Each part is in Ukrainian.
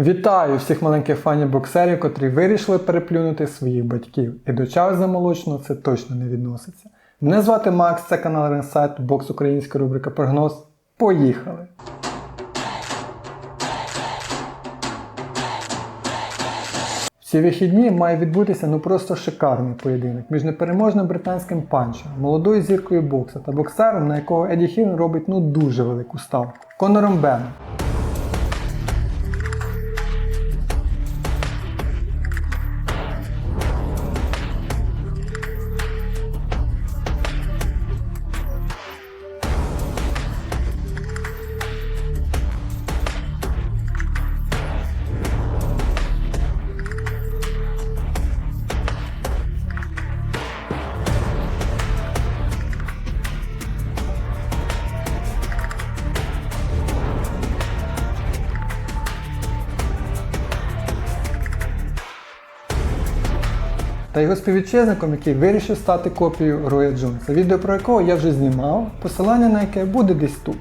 Вітаю всіх маленьких фанів боксерів, котрі вирішили переплюнути своїх батьків. І до Чарльза молочного це точно не відноситься. Мене звати Макс, це канал Ренсайт, бокс українська рубрика Прогноз. Поїхали! Ці вихідні має відбутися ну просто шикарний поєдинок між непереможним британським панчем, молодою зіркою бокса та боксером, на якого Еді Хірн робить ну дуже велику ставку Конором Беном. Та його співвітчизником, який вирішив стати копією Роя Джонса, відео про якого я вже знімав, посилання на яке буде десь тут.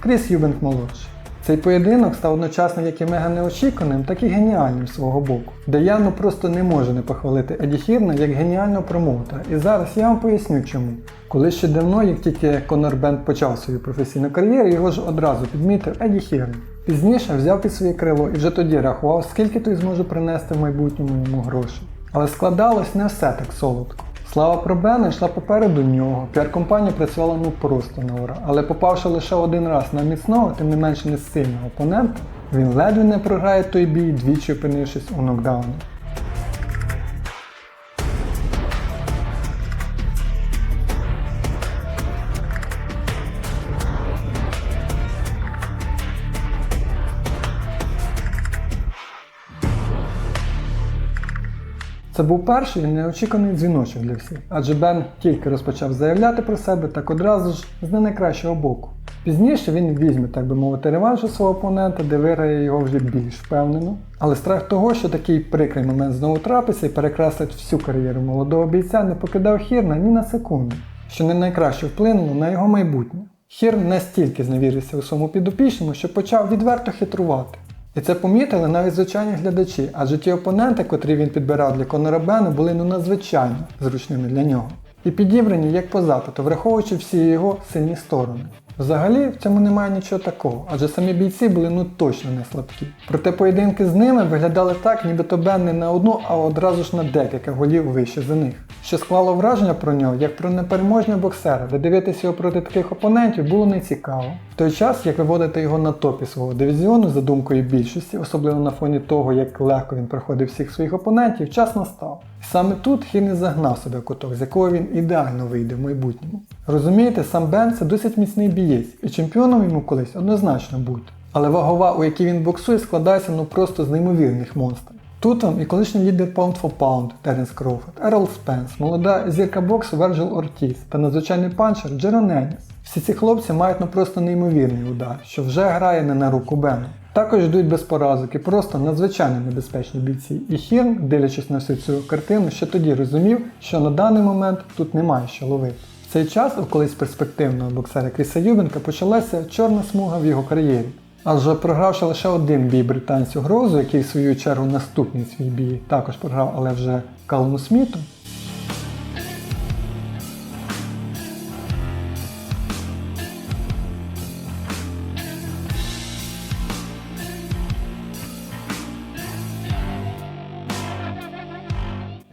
Кріс Юбенк молодший. Цей поєдинок став одночасно як і мега неочікуваним, так і геніальним з свого боку, де я ну просто не можу не похвалити Еді Хірна як геніального промоутера. І зараз я вам поясню чому. Коли ще давно, як тільки Конор Бенд почав свою професійну кар'єру, його ж одразу підмітив Еді Хірн. Пізніше взяв під своє крило і вже тоді рахував, скільки той зможе принести в майбутньому йому грошей. Але складалось не все так солодко. Слава про Бена йшла попереду нього. Піар-компанія працювала ну просто на ура. Але попавши лише один раз на міцного, тим не менше не сильного опонента, він ледве не програє той бій, двічі опинившись у нокдауні. Це був перший і дзвіночок для всіх, адже Бен тільки розпочав заявляти про себе, так одразу ж з не найкращого боку. Пізніше він візьме, так би мовити, реванш у свого опонента, де виграє його вже більш впевнено. Але страх того, що такий прикрий момент знову трапиться і перекреслить всю кар'єру молодого бійця, не покидав Хірна ні на секунду, що не найкраще вплинуло на його майбутнє. Хірн настільки зневірився у своєму підопічному, що почав відверто хитрувати. І це помітили навіть звичайні глядачі, адже ті опоненти, котрі він підбирав для Конора Бена, були ну надзвичайно зручними для нього. І підібрані як по запиту, враховуючи всі його сильні сторони. Взагалі в цьому немає нічого такого, адже самі бійці були ну точно не слабкі. Проте поєдинки з ними виглядали так, нібито Бен не на одну, а одразу ж на декілька голів вище за них. Що склало враження про нього як про непереможного боксера, де дивитися його проти таких опонентів було нецікаво. В той час, як виводити його на топі свого дивізіону за думкою більшості, особливо на фоні того, як легко він проходив всіх своїх опонентів, час настав. І саме тут Хір не загнав себе куток, з якого він ідеально вийде в майбутньому. Розумієте, сам Бен це досить міцний бієць, і чемпіоном йому колись однозначно бути. Але вагова, у якій він боксує, складається ну просто з неймовірних монстрів. Тут вам і колишній лідер Pound for Pound Теренс Кроуфорд, Ерол Спенс, молода зірка боксу Верджил Ортіс та надзвичайний панчер Джерон Еніс. Всі ці хлопці мають ну просто неймовірний удар, що вже грає не на руку Бену. Також йдуть без поразок і просто надзвичайно небезпечні бійці. І Хірн, дивлячись на всю цю картину, ще тоді розумів, що на даний момент тут немає що ловити. В цей час у колись перспективного боксера Кріса Юбенка почалася чорна смуга в його кар'єрі. Адже програвши лише один бій британцю Грозу, який в свою чергу наступний свій бій також програв, але вже Калуму Сміту,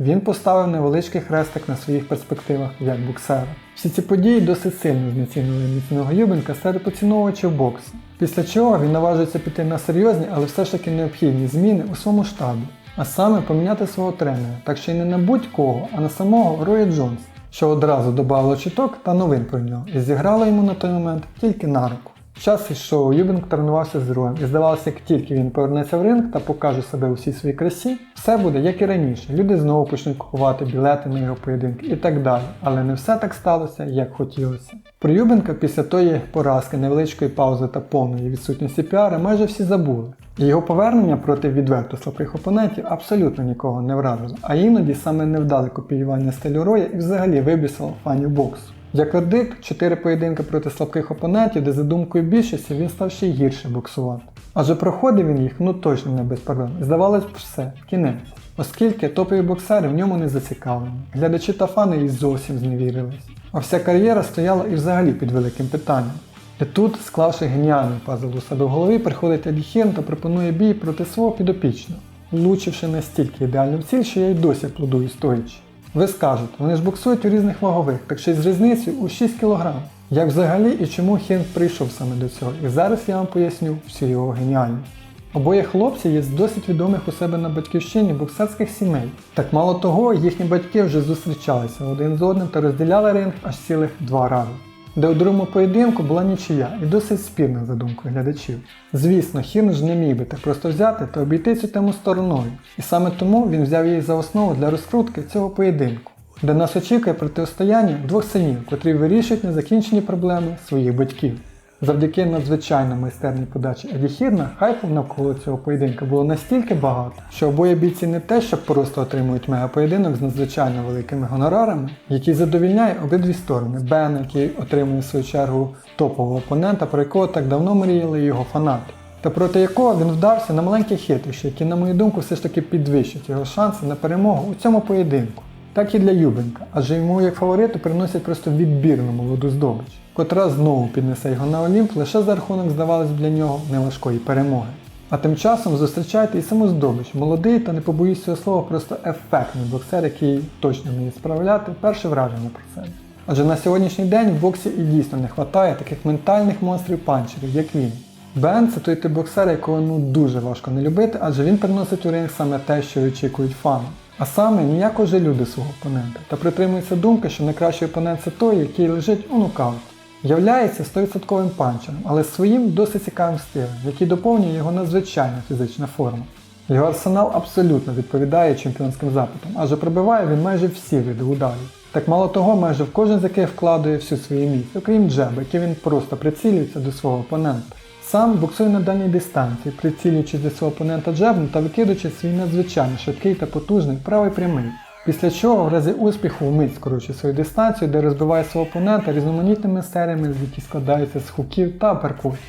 Він поставив невеличкий хрестик на своїх перспективах як боксера. Всі ці події досить сильно знецінили міцного Юбенка серед поціновувачів боксу. Після чого він наважується піти на серйозні, але все ж таки необхідні зміни у своєму штабі, а саме поміняти свого тренера, так що й не на будь-кого, а на самого Роя Джонса, що одразу додало чіток та новин про нього і зіграло йому на той момент тільки на руку. Час ішов, Юбінг тренувався з Роєм, і здавалося, як тільки він повернеться в ринг та покаже себе у всій своїй красі, все буде як і раніше. Люди знову почнуть купувати білети на його поєдинки і так далі. Але не все так сталося, як хотілося. Про Юбенка після тої поразки, невеличкої паузи та повної відсутності піара майже всі забули. Його повернення проти відверто слабких опонентів абсолютно нікого не вразило, а іноді саме невдале копіювання стилю Роя і взагалі вибісило фанів боксу. Як вердикт, 4 поєдинки проти слабких опонентів, де за думкою більшості він став ще гірше боксувати. Адже проходив він їх ну точно не без проблем. Здавалось б все, кінець. Оскільки топові боксери в ньому не зацікавлені. Глядачі та фани і зовсім зневірились. А вся кар'єра стояла і взагалі під великим питанням. І тут, склавши геніальний пазл у себе в голові, приходить Адіхен та пропонує бій проти свого підопічного, влучивши настільки ідеальну ціль, що я й досі аплодую стоячи. Ви скажете, вони ж буксують у різних вагових, так ще й з різницею у 6 кг. Як взагалі і чому Хінг прийшов саме до цього? І зараз я вам поясню всю його геніальність. Обоє хлопці є з досить відомих у себе на батьківщині боксерських сімей. Так мало того, їхні батьки вже зустрічалися один з одним та розділяли ринг аж цілих два рази. Де у другому поєдинку була нічия і досить спірна за думкою глядачів. Звісно, Хін ж не міг би так просто взяти та обійти цю тему стороною, і саме тому він взяв її за основу для розкрутки цього поєдинку, де нас очікує протистояння двох синів, котрі вирішують незакінчені проблеми своїх батьків. Завдяки надзвичайно майстерній подачі Едіхірна хайпу навколо цього поєдинка було настільки багато, що обоє бійці не те, що просто отримують мегапоєдинок з надзвичайно великими гонорарами, який задовільняє обидві сторони. Бен, який отримує в свою чергу топового опонента, про якого так давно мріяли його фанати, та проти якого він вдався на маленькі хитрощі, які, на мою думку, все ж таки підвищать його шанси на перемогу у цьому поєдинку. Так і для Юбенка, адже йому як фавориту приносять просто відбірну молоду здобич, котра знову піднесе його на Олімп лише за рахунок, здавалось для нього неважкої перемоги. А тим часом зустрічайте і саму здобич, молодий та не побоюсь цього слова, просто ефектний боксер, який точно вміє справляти перше враження про себе. Адже на сьогоднішній день в боксі і дійсно не вистачає таких ментальних монстрів панчерів, як він. Бен це той тип боксера, якого ну дуже важко не любити, адже він приносить у ринг саме те, що очікують фани. А саме ніякого жалю до свого опонента та притримується думки, що найкращий опонент це той, який лежить у нокауті. Являється 100% панчером, але своїм досить цікавим стилем, який доповнює його надзвичайна фізична форма. Його арсенал абсолютно відповідає чемпіонським запитам, адже пробиває він майже всі види ударів. Так мало того, майже в кожен з яких вкладує всю свою міць, окрім джеба, який він просто прицілюється до свого опонента. Сам буксує на даній дистанції, прицілюючись до свого опонента джебом та викидуючи свій надзвичайно швидкий та потужний правий прямий. Після чого в разі успіху вмить скорочує свою дистанцію, де розбиває свого опонента різноманітними серіями, які складаються з хуків та апперкутів.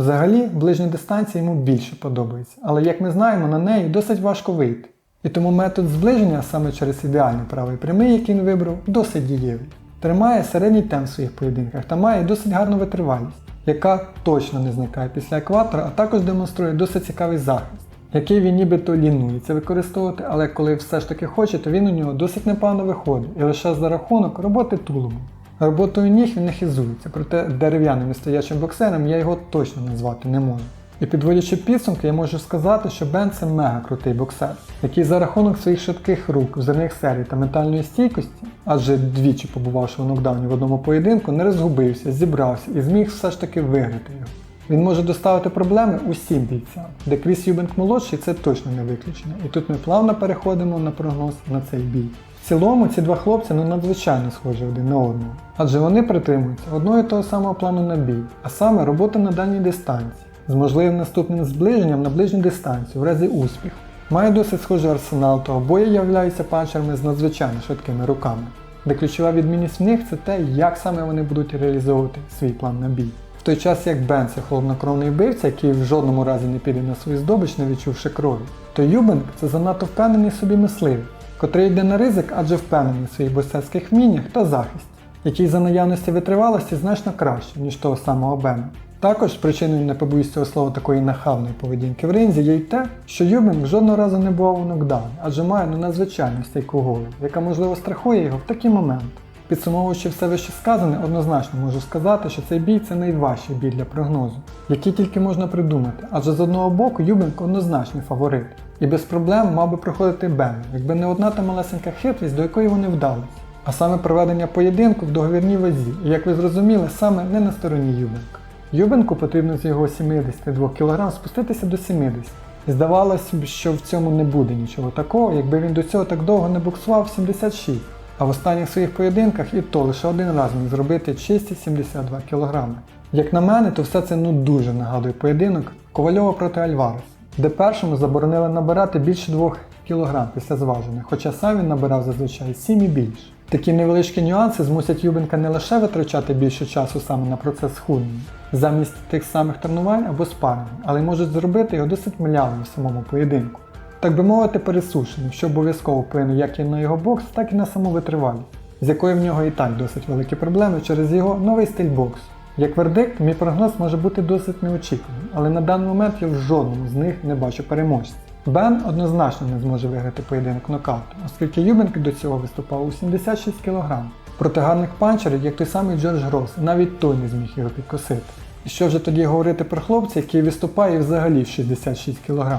Взагалі, ближня дистанція йому більше подобається, але як ми знаємо, на неї досить важко вийти. І тому метод зближення саме через ідеальний правий прямий, який він вибрав, досить дієвий. Тримає середній темп в своїх поєдинках та має досить гарну витривалість, яка точно не зникає після екватора, а також демонструє досить цікавий захист, який він нібито лінується використовувати, але коли все ж таки хоче, то він у нього досить непогано виходить і лише за рахунок роботи тулубом. Роботою ніг він не хизується, проте дерев'яним і стоячим боксером я його точно назвати не можу. І підводячи підсумки, я можу сказати, що Бен це мега крутий боксер, який за рахунок своїх швидких рук, взірних серій та ментальної стійкості, адже двічі побувавши у нокдауні в одному поєдинку, не розгубився, зібрався і зміг все ж таки виграти його. Він може доставити проблеми усім бійцям, де Кріс Юбенк молодший це точно не виключення. І тут ми плавно переходимо на прогноз на цей бій. В цілому ці два хлопці ну надзвичайно схожі один на одного, адже вони притримуються одного і того самого плану на бій, а саме робота на дальній дистанції, з можливим наступним зближенням на ближню дистанцію в разі успіху. Має досить схожий арсенал, то обоє являються панчерами з надзвичайно швидкими руками, де ключова відмінність в них це те, як саме вони будуть реалізовувати свій план на бій. В той час як Бен це холоднокровний вбивця, який в жодному разі не піде на свою здобич, не відчувши крові, то Юбенк це занадто впевнений собі мисливий, котрий йде на ризик, адже впевнений в своїх боксерських вміннях та захисті, який за наявності витривалості значно краще, ніж того самого Бена. Також причиною не побоюсь цього слова такої нахабної поведінки в ринзі є й те, що Юбенк жодного разу не бував у нокдауні, адже має ну, надзвичайну стійку голову, яка можливо страхує його в такі моменти. Підсумовуючи все вище сказане, однозначно можу сказати, що цей бій це найважчий бій для прогнозу, який тільки можна придумати, адже з одного боку Юбенк однозначний фаворит, і без проблем мав би проходити Бен, якби не одна та малесенька хитрість, до якої вони вдались. А саме проведення поєдинку в договірній вазі, і як ви зрозуміли, саме не на стороні Юбенка. Юбенку потрібно з його 72 кг спуститися до 70, І здавалося б, що в цьому не буде нічого такого, якби він до цього так довго не боксував 76, а в останніх своїх поєдинках і то лише один раз міг зробити чисті 72 кг. Як на мене, то все це ну дуже нагадує поєдинок Ковальова проти Альвареса, де першому заборонили набирати більше 2 кг після зваження, хоча сам він набирав зазвичай 7 і більше. Такі невеличкі нюанси змусять Юбенка не лише витрачати більше часу саме на процес схуднення, замість тих самих тренувань або спарингу, але й можуть зробити його досить млявим в самому поєдинку. Так би мовити, пересушеним, що обов'язково вплине як і на його бокс, так і на саму витривалість, з якою в нього і так досить великі проблеми через його новий стиль боксу. Як вердикт, мій прогноз може бути досить неочікуваним, але на даний момент я в жодному з них не бачу переможця. Бен однозначно не зможе виграти поєдинок нокаутом, оскільки Юбенк до цього виступав у 76 кг. Проти гарних панчерів, як той самий Джордж Грос, навіть той не зміг його підкосити. І що вже тоді говорити про хлопця, який виступає взагалі в 66 кг.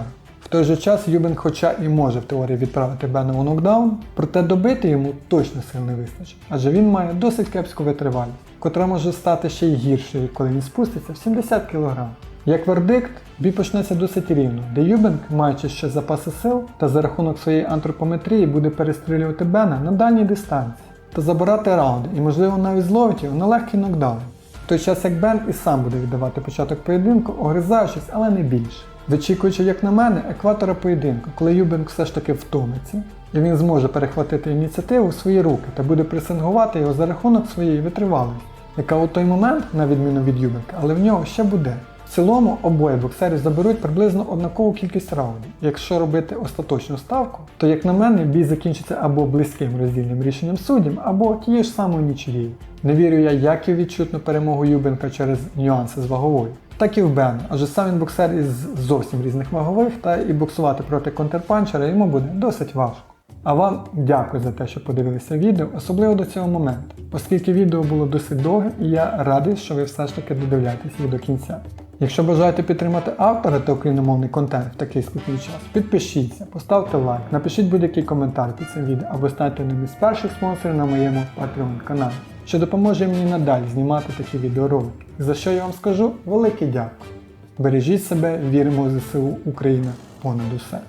Той же час Юбенк хоча і може в теорії відправити Бена у нокдаун, проте добити йому точно сил не вистачить, адже він має досить кепську витривалість, котра може стати ще й гіршою, коли він спуститься в 70 кг. Як вердикт, бій почнеться досить рівно, де Юбенк, маючи ще запаси сил та за рахунок своєї антропометрії буде перестрілювати Бена на дальній дистанції та забирати раунди і, можливо, навіть зловить його на легкий нокдаун. В той час як Бен і сам буде віддавати початок поєдинку, огризаючись, але не більше. Вичікуючи, як на мене, екватора поєдинку, коли Юбенк все ж таки втомиться, і він зможе перехватити ініціативу в свої руки та буде пресингувати його за рахунок своєї витривалості, яка у той момент, на відміну від Юбенка, але в нього ще буде. В цілому обоє боксерів заберуть приблизно однакову кількість раундів. Якщо робити остаточну ставку, то як на мене бій закінчиться або близьким роздільним рішенням суддів, або тією ж самою нічиєю. Не вірю я як і в відчутну перемогу Юбенка через нюанси з ваговою, так і в Бена, адже сам він боксер із зовсім різних вагових, та і боксувати проти контрпанчера йому буде досить важко. А вам дякую за те, що подивилися відео, особливо до цього моменту, оскільки відео було досить довге і я радий, що ви все ж таки додивляєтесь його до кінця. Якщо бажаєте підтримати автора та україномовний контент в такий складний час, підпишіться, поставте лайк, напишіть будь-який коментар під цим відео або станьте одним із перших спонсорів на моєму Patreon каналі, що допоможе мені надалі знімати такі відеоролики. За що я вам скажу велике дякую. Бережіть себе, віримо в ЗСУ Україна понад усе.